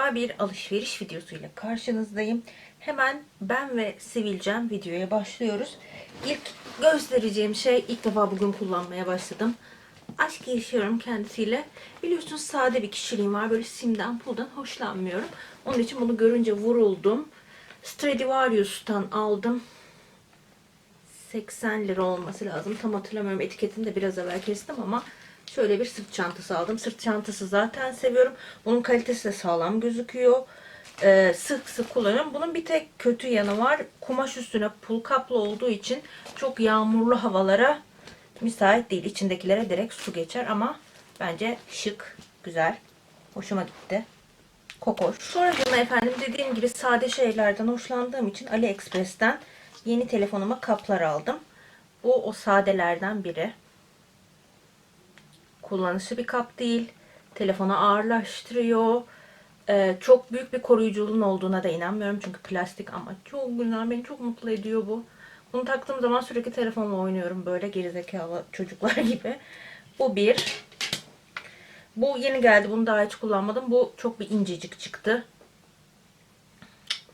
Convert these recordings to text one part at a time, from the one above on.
Merhaba bir alışveriş videosuyla karşınızdayım. Hemen ben ve Sivilcem videoya başlıyoruz. İlk göstereceğim şey ilk defa bugün kullanmaya başladım. Aşk yaşıyorum kendisiyle. Biliyorsunuz sade bir kişiliğim var. Böyle simden puldan hoşlanmıyorum. Onun için bunu görünce vuruldum. Stradivarius'tan aldım. 80 lira olması lazım. Tam hatırlamıyorum. Etiketini de biraz evvel kestim ama şöyle bir sırt çantası aldım. Sırt çantası zaten seviyorum. Bunun kalitesi de sağlam gözüküyor. Ee, sık sık kullanıyorum. Bunun bir tek kötü yanı var. Kumaş üstüne pul kaplı olduğu için çok yağmurlu havalara müsait değil. İçindekilere direkt su geçer ama bence şık, güzel. Hoşuma gitti. Kokoş. Sonra efendim dediğim gibi sade şeylerden hoşlandığım için AliExpress'ten yeni telefonuma kaplar aldım. Bu o sadelerden biri. Kullanışlı bir kap değil. Telefonu ağırlaştırıyor. Ee, çok büyük bir koruyuculuğun olduğuna da inanmıyorum. Çünkü plastik ama çok güzel. Beni çok mutlu ediyor bu. Bunu taktığım zaman sürekli telefonla oynuyorum. Böyle gerizekalı çocuklar gibi. Bu bir. Bu yeni geldi. Bunu daha hiç kullanmadım. Bu çok bir incecik çıktı.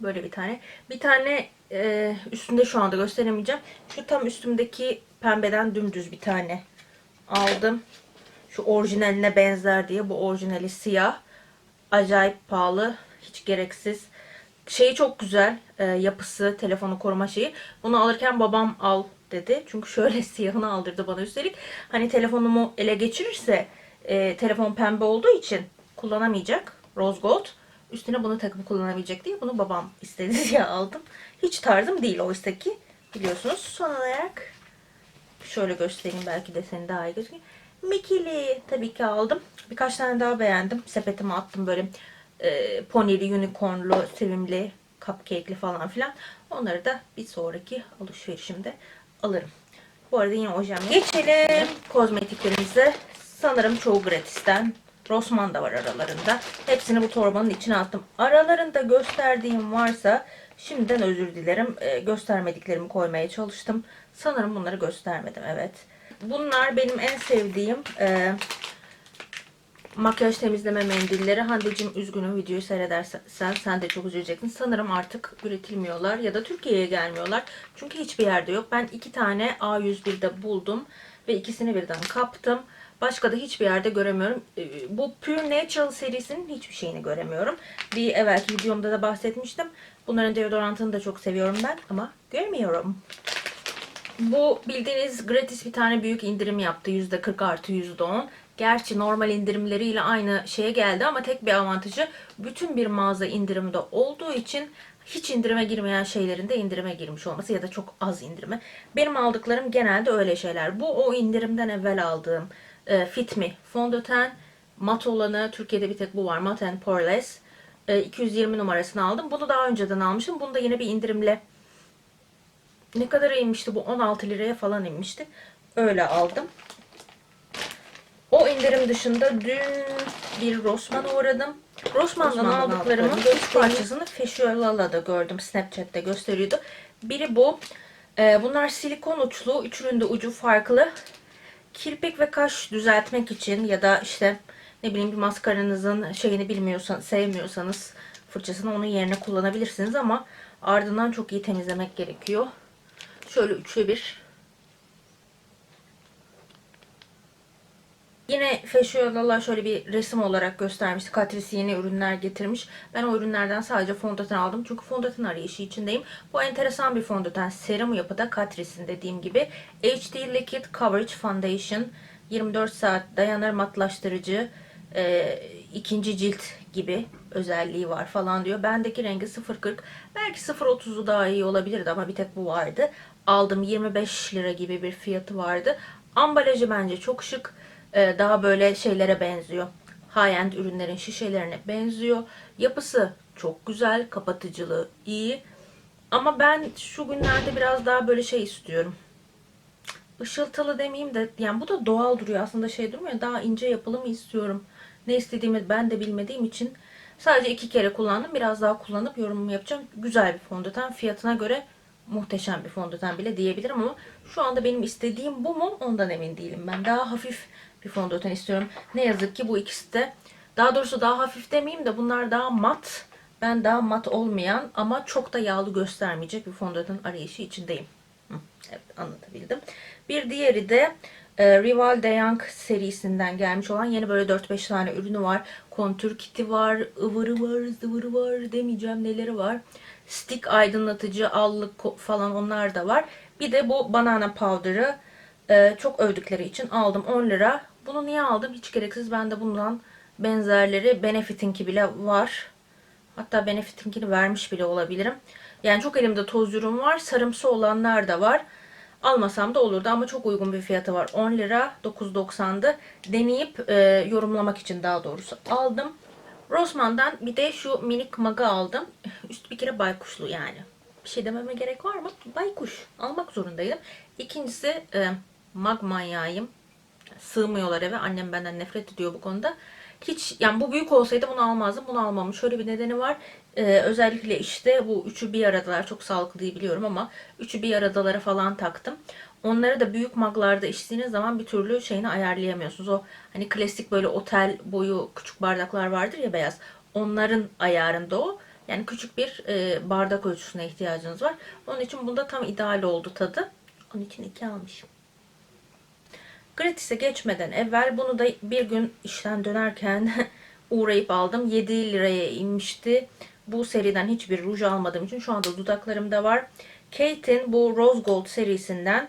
Böyle bir tane. Bir tane e, üstünde şu anda gösteremeyeceğim. Şu tam üstümdeki pembeden dümdüz bir tane aldım. Şu orijinaline benzer diye. Bu orijinali siyah. Acayip pahalı. Hiç gereksiz. Şeyi çok güzel. e, yapısı, telefonu koruma şeyi. Bunu alırken babam al dedi. Çünkü şöyle siyahını aldırdı bana üstelik. Hani telefonumu ele geçirirse e, telefon pembe olduğu için kullanamayacak. Rose gold. Üstüne bunu takıp kullanabilecek diye bunu babam istedi diye aldım. Hiç tarzım değil oysa ki biliyorsunuz. Son olarak şöyle göstereyim belki de seni daha iyi gözüküyor. Mikili tabii ki aldım. Birkaç tane daha beğendim. Sepetime attım böyle e, ponili, unicornlu, sevimli, cupcake'li falan filan. Onları da bir sonraki alışverişimde alırım. Bu arada yine ojem. Geçelim kozmetiklerimize. Sanırım çoğu gratisten. Rossmann da var aralarında. Hepsini bu torbanın içine attım. Aralarında gösterdiğim varsa şimdiden özür dilerim. Ee, göstermediklerimi koymaya çalıştım. Sanırım bunları göstermedim. Evet. Bunlar benim en sevdiğim e, makyaj temizleme mendilleri. Hande'cim üzgünüm videoyu seyredersen sen de çok üzüleceksin. Sanırım artık üretilmiyorlar ya da Türkiye'ye gelmiyorlar. Çünkü hiçbir yerde yok. Ben iki tane A101'de buldum ve ikisini birden kaptım. Başka da hiçbir yerde göremiyorum. Ee, Bu Pure Natural serisinin hiçbir şeyini göremiyorum. Bir evvelki videomda da bahsetmiştim. Bunların deodorantını da çok seviyorum ben ama görmüyorum. Bu bildiğiniz gratis bir tane büyük indirim yaptı. %40 artı %10. Gerçi normal indirimleriyle aynı şeye geldi ama tek bir avantajı bütün bir mağaza indirimde olduğu için hiç indirime girmeyen şeylerin de indirime girmiş olması ya da çok az indirime. Benim aldıklarım genelde öyle şeyler. Bu o indirimden evvel aldığım e, Fit fondöten. Mat olanı Türkiye'de bir tek bu var. And Poreless. E, 220 numarasını aldım. Bunu daha önceden almışım. Bunu da yine bir indirimle ne kadar inmişti bu? 16 liraya falan inmişti. Öyle aldım. O indirim dışında dün bir Rossmann'a uğradım. Rossmann'dan aldıklarımın 3 parçasını Fashiola'da gördüm. Snapchat'te gösteriyordu. Biri bu. Ee, bunlar silikon uçlu. Üçünün de ucu farklı. Kirpik ve kaş düzeltmek için ya da işte ne bileyim bir maskaranızın şeyini bilmiyorsanız, sevmiyorsanız fırçasını onun yerine kullanabilirsiniz ama ardından çok iyi temizlemek gerekiyor. Şöyle üçlü bir. Yine Fashiola'lar şöyle bir resim olarak göstermişti. Catrice yeni ürünler getirmiş. Ben o ürünlerden sadece fondöten aldım. Çünkü fondöten arayışı içindeyim. Bu enteresan bir fondöten. Serum yapıda Catrice'in dediğim gibi. HD Liquid Coverage Foundation. 24 saat dayanır matlaştırıcı. E, ikinci cilt gibi özelliği var falan diyor. Bendeki rengi 0.40. Belki 0.30'u daha iyi olabilirdi ama bir tek bu vardı. Aldım 25 lira gibi bir fiyatı vardı. Ambalajı bence çok şık. Ee, daha böyle şeylere benziyor. High-end ürünlerin şişelerine benziyor. Yapısı çok güzel. Kapatıcılığı iyi. Ama ben şu günlerde biraz daha böyle şey istiyorum. Işıltılı demeyeyim de yani bu da doğal duruyor aslında şey durmuyor. Daha ince yapılı mı istiyorum? Ne istediğimi ben de bilmediğim için sadece iki kere kullandım. Biraz daha kullanıp yorumumu yapacağım. Güzel bir fondöten. Fiyatına göre muhteşem bir fondöten bile diyebilirim ama şu anda benim istediğim bu mu ondan emin değilim. Ben daha hafif bir fondöten istiyorum. Ne yazık ki bu ikisi de Daha doğrusu daha hafif demeyeyim de bunlar daha mat. Ben daha mat olmayan ama çok da yağlı göstermeyecek bir fondöten arayışı içindeyim. Hı, evet anlatabildim. Bir diğeri de e, Rival de Young serisinden gelmiş olan yeni böyle 4-5 tane ürünü var. Kontür kiti var, ıvırı var, zıvırı var demeyeceğim neleri var. Stick aydınlatıcı, allık falan onlar da var. Bir de bu banana powder'ı e, çok övdükleri için aldım 10 lira. Bunu niye aldım? Hiç gereksiz. Bende bundan benzerleri Benefit'inki bile var. Hatta Benefit'inkini vermiş bile olabilirim. Yani çok elimde toz ürün var. Sarımsı olanlar da var. Almasam da olurdu ama çok uygun bir fiyatı var. 10 lira 9.90'dı. Deneyip e, yorumlamak için daha doğrusu aldım. Rossmann'dan bir de şu minik maga aldım. Üst bir kere baykuşlu yani. Bir şey dememe gerek var mı? Baykuş. Almak zorundaydım. İkincisi e, mag manyağıyım. Sığmıyorlar eve. Annem benden nefret ediyor bu konuda. Hiç yani bu büyük olsaydı bunu almazdım. Bunu almamın şöyle bir nedeni var. Ee, özellikle işte bu üçü bir aradalar çok sağlıklı değil biliyorum ama üçü bir aradalara falan taktım. Onları da büyük maglarda içtiğiniz zaman bir türlü şeyini ayarlayamıyorsunuz. O hani klasik böyle otel boyu küçük bardaklar vardır ya beyaz. Onların ayarında o. Yani küçük bir e, bardak ölçüsüne ihtiyacınız var. Onun için bunda tam ideal oldu tadı. Onun için iki almışım. Gratis'e geçmeden evvel bunu da bir gün işten dönerken uğrayıp aldım. 7 liraya inmişti. Bu seriden hiçbir ruj almadığım için şu anda dudaklarımda var. Kate'in bu Rose Gold serisinden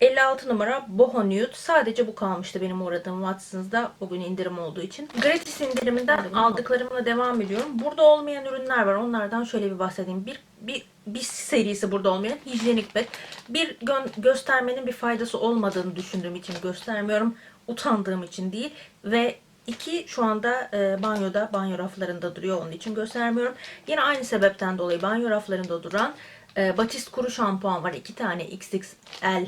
56 numara Boho Nude. Sadece bu kalmıştı benim uğradığım Watson's'da o gün indirim olduğu için. Gratis indiriminden aldıklarımla devam ediyorum. Burada olmayan ürünler var. Onlardan şöyle bir bahsedeyim. Bir, bir, bir serisi burada olmayan hijyenik bet. Bir gö- göstermenin bir faydası olmadığını düşündüğüm için göstermiyorum. Utandığım için değil. Ve iki şu anda e, banyoda, banyo raflarında duruyor. Onun için göstermiyorum. Yine aynı sebepten dolayı banyo raflarında duran e, Batiste kuru şampuan var. iki tane XXL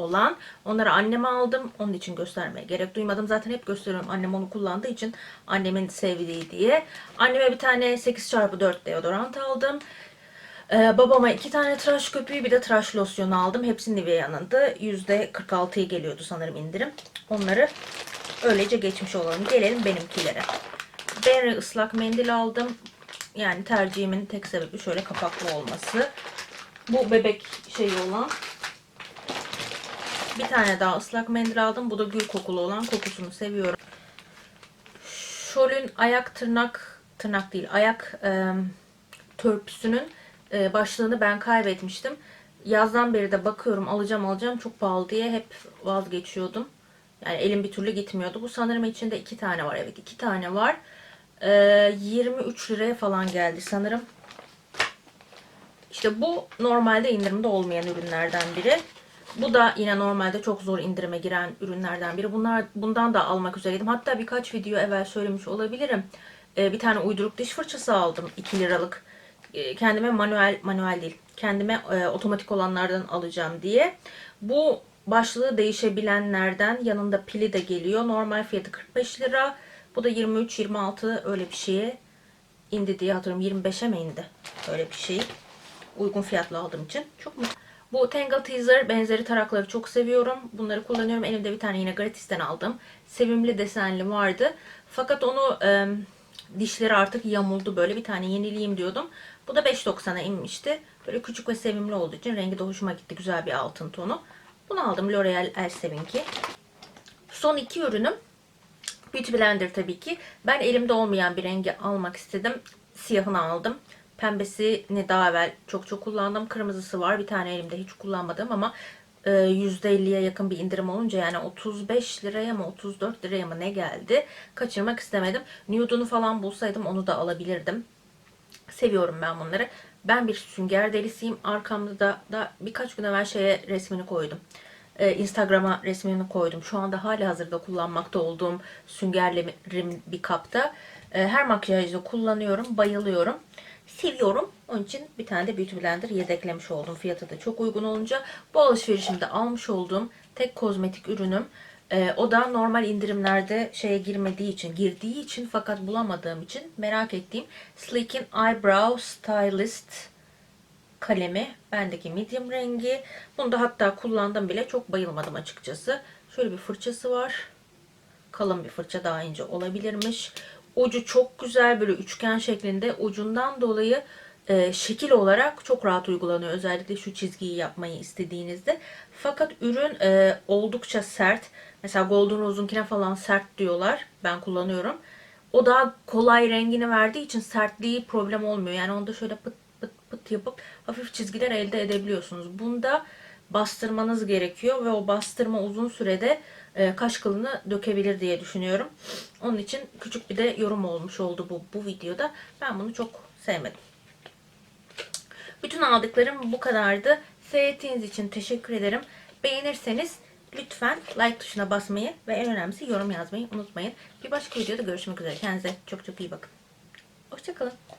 olan. Onları anneme aldım. Onun için göstermeye gerek duymadım. Zaten hep gösteriyorum annem onu kullandığı için annemin sevdiği diye. Anneme bir tane 8x4 deodorant aldım. Ee, babama iki tane tıraş köpüğü bir de tıraş losyonu aldım. Hepsi Nivea'nındı. %46'ya geliyordu sanırım indirim. Onları öylece geçmiş olalım. Gelelim benimkilere. Benry ıslak mendil aldım. Yani tercihimin tek sebebi şöyle kapaklı olması. Bu bebek şeyi olan bir tane daha ıslak mendil aldım. Bu da gül kokulu olan kokusunu seviyorum. Şol'ün ayak tırnak tırnak değil ayak e, törpüsünün e, başlığını ben kaybetmiştim. Yazdan beri de bakıyorum alacağım alacağım çok pahalı diye hep vazgeçiyordum. Yani elim bir türlü gitmiyordu. Bu sanırım içinde iki tane var. Evet iki tane var. E, 23 liraya falan geldi sanırım. İşte bu normalde indirimde olmayan ürünlerden biri. Bu da yine normalde çok zor indirime giren ürünlerden biri. Bunlar bundan da almak üzereydim. Hatta birkaç video evvel söylemiş olabilirim. Ee, bir tane uyduruk diş fırçası aldım 2 liralık. Ee, kendime manuel manuel değil. Kendime e, otomatik olanlardan alacağım diye. Bu başlığı değişebilenlerden yanında pili de geliyor. Normal fiyatı 45 lira. Bu da 23-26 öyle bir şeye indi diye hatırlıyorum. 25'e mi indi? Öyle bir şey uygun fiyatlı aldığım için çok mutluyum. Bu Tangle Teaser benzeri tarakları çok seviyorum. Bunları kullanıyorum. Elimde bir tane yine gratisten aldım. Sevimli desenli vardı. Fakat onu e, dişleri artık yamuldu böyle. Bir tane yenileyim diyordum. Bu da 5.90'a inmişti. Böyle küçük ve sevimli olduğu için rengi de hoşuma gitti. Güzel bir altın tonu. Bunu aldım L'Oreal Elsev'inki. Son iki ürünüm Beauty Blender tabii ki. Ben elimde olmayan bir rengi almak istedim. Siyahını aldım. Pembesini daha evvel çok çok kullandım. Kırmızısı var. Bir tane elimde hiç kullanmadım ama e, %50'ye yakın bir indirim olunca yani 35 liraya mı 34 liraya mı ne geldi. Kaçırmak istemedim. Nude'unu falan bulsaydım onu da alabilirdim. Seviyorum ben bunları. Ben bir sünger delisiyim. Arkamda da, da birkaç gün evvel şeye resmini koydum. Ee, Instagram'a resmini koydum. Şu anda hala hazırda kullanmakta olduğum süngerlerim bir kapta. Ee, her makyajda kullanıyorum. Bayılıyorum. Seviyorum. Onun için bir tane de Beauty Blender yedeklemiş oldum. Fiyatı da çok uygun olunca. Bu alışverişimde almış olduğum tek kozmetik ürünüm. Ee, o da normal indirimlerde şeye girmediği için, girdiği için fakat bulamadığım için merak ettiğim Sleek'in Eyebrow Stylist kalemi. Bendeki medium rengi. Bunu da hatta kullandım bile. Çok bayılmadım açıkçası. Şöyle bir fırçası var. Kalın bir fırça daha ince olabilirmiş. Ucu çok güzel böyle üçgen şeklinde. Ucundan dolayı e, şekil olarak çok rahat uygulanıyor. Özellikle şu çizgiyi yapmayı istediğinizde. Fakat ürün e, oldukça sert. Mesela Golden Rose'unkine falan sert diyorlar. Ben kullanıyorum. O daha kolay rengini verdiği için sertliği problem olmuyor. Yani onda şöyle pıt pıt pıt yapıp hafif çizgiler elde edebiliyorsunuz. Bunda bastırmanız gerekiyor ve o bastırma uzun sürede kaş kılını dökebilir diye düşünüyorum. Onun için küçük bir de yorum olmuş oldu bu, bu videoda. Ben bunu çok sevmedim. Bütün aldıklarım bu kadardı. Seyrettiğiniz için teşekkür ederim. Beğenirseniz lütfen like tuşuna basmayı ve en önemlisi yorum yazmayı unutmayın. Bir başka videoda görüşmek üzere. Kendinize çok çok iyi bakın. Hoşçakalın.